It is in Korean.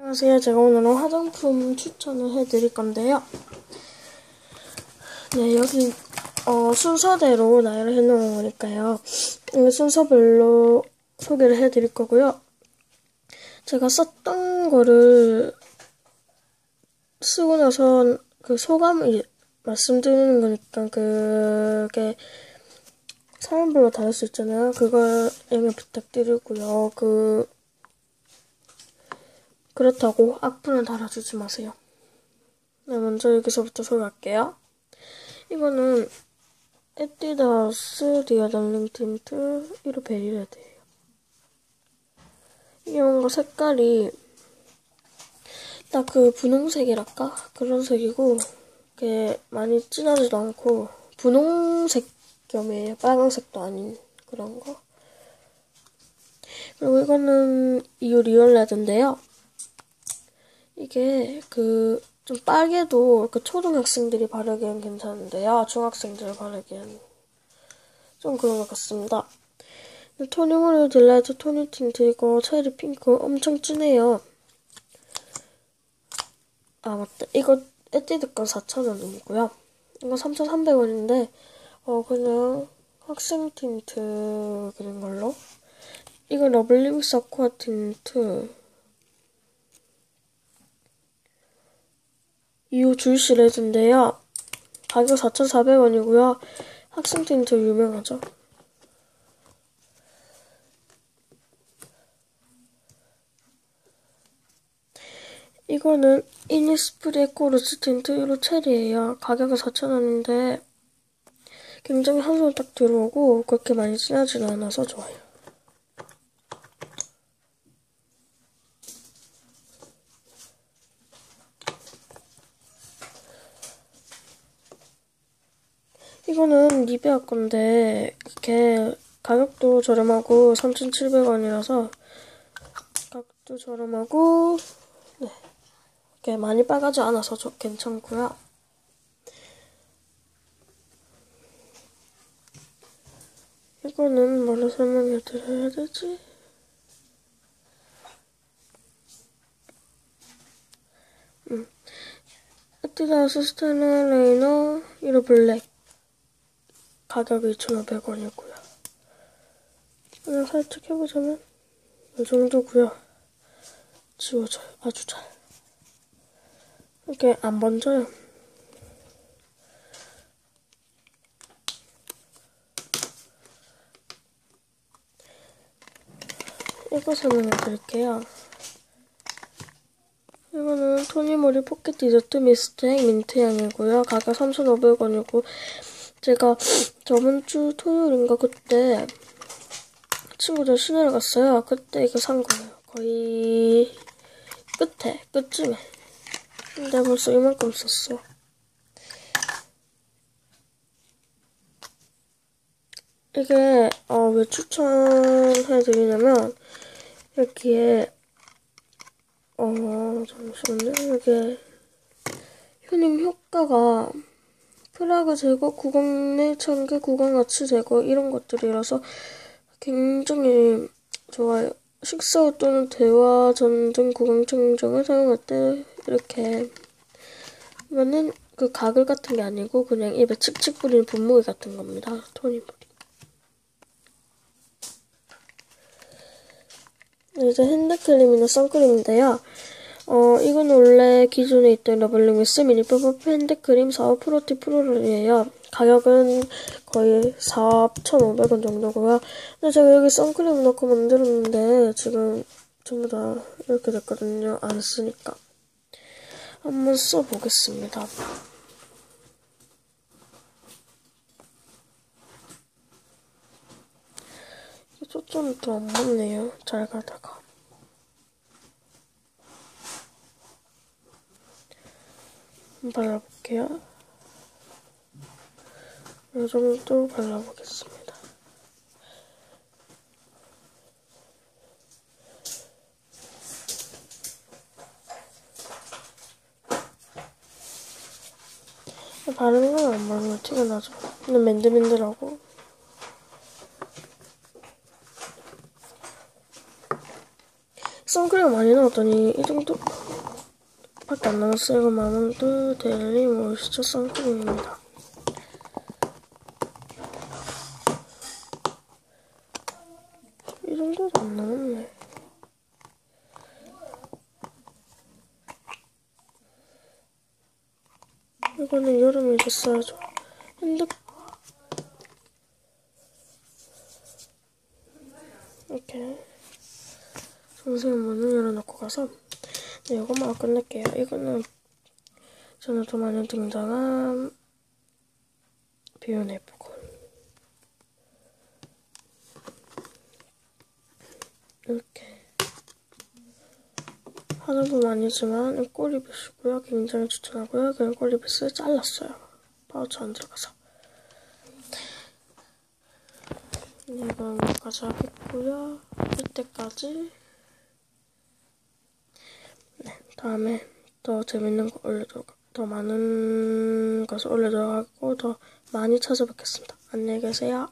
안녕하세요. 제가 오늘은 화장품 추천을 해드릴 건데요. 네, 여기 어, 순서대로 나열을 해놓은 거니까요. 순서별로 소개를 해드릴 거고요. 제가 썼던 거를 쓰고 나서 그 소감을 말씀드리는 거니까 그게 사람별로 다를 수 있잖아요. 그걸 양해 부탁드리고요. 그 그렇다고 악플은 달아주지 마세요. 네, 먼저 여기서부터 소개할게요. 이거는 에뛰드하우스 리아달링 틴트 1호 베리레드예요. 이게 뭔가 색깔이 딱 그 분홍색이랄까? 그런 색이고 이게 많이 진하지도 않고 분홍색 겸이에요. 빨간색도 아닌 그런 거. 그리고 이거는 이유 리얼레드인데요. 이게 그 좀 빨개도 그 초등학생들이 바르기엔 괜찮은데요. 중학생들 바르기엔 좀 그런 것 같습니다. 토니모리 딜라이트 토니 틴트 이거 체리 핑크 엄청 진해요. 아 맞다. 이거 에뛰드 건 4,000원이고요. 이거 3,300원인데 어 그냥 학생 틴트 그린 걸로 이거 러블리믹스 아쿠아 틴트 이후 줄시 레드인데요. 가격 4,400원이고요. 학생 틴트 유명하죠. 이거는 이니스프리 에코르스 틴트 1호 체리예요. 가격은 4,000원인데 굉장히 한손딱 들어오고 그렇게 많이 진하지는 않아서 좋아요. 이거는 니베아 건데 이렇게 가격도 저렴하고 3,700원이라서 가격도 저렴하고 네 이렇게 많이 빨가지 않아서 저 괜찮고요. 이거는 뭐로 설명해 드려야 되지? 음. 에뛰드하우스 스타일러 레이너 1호 블랙 가격이 2,500원이고요. 그냥 살짝 해보자면 이 정도고요. 지워져요. 아주 잘. 이렇게 안 번져요. 이거 설명해 드릴게요. 이거는 토니모리 포켓 디저트 미스트액 민트 향이고요. 가격 3,500원이고 제가 저번 주 토요일인가 그때 친구들 시내를 갔어요. 그때 이거 산 거예요. 거의 끝에, 끝쯤에. 근데 벌써 이만큼 썼어. 이게 어, 왜 추천해드리냐면 여기에 어 잠시만요. 이게 효능 효과가 프라그 제거, 구강 내 청개, 구강 가치 제거 이런 것들이라서 굉장히 좋아요. 식사 후 또는 대화 전등 구강 청정을 사용할 때 이렇게 하면은 그 가글 같은 게 아니고 그냥 입에 칙칙 뿌리는 분무기 같은 겁니다. 토니물이. 이제 핸드크림이나 선크림인데요. 어, 이건 원래 기존에 있던 러블링미스 미니 퍼프 핸드크림 4호 프로티 프로롤이에요. 가격은 거의 4,500원 정도고요. 근데 제가 여기 선크림 넣고 만들었는데 지금 전부 다 이렇게 됐거든요. 안 쓰니까. 한번 써보겠습니다. 초점이 또 안 맞네요. 잘 가다가. 발라볼게요. 이 정도 발라보겠습니다. 바르는 건 안 바르면 티가 나죠. 근데 맨들맨들하고 선크림 많이 넣었더니 이 정도 밖에 안. 이거 마몬드 데일리 모이스처 선크림입니다. 이 정도도 안 남았네. 이거는 여름에 됐어야죠. 핸드 이렇게 선생님 문을 열어놓고 가서 네, 이것만 끝낼게요. 이거는 저는 더 많이 등장한 비운의 부분 이렇게 하는 분 아니지만 이 꼬리빗이고요. 굉장히 추천하고요. 그냥 꼬리빗을 잘랐어요. 파우치 안 들어가서 이건 하겠고요. 이때까지 네, 다음에 더 재밌는 거 올려도록 더 많은 것을 올려도록 하고 더 많이 찾아뵙겠습니다. 안녕히 계세요.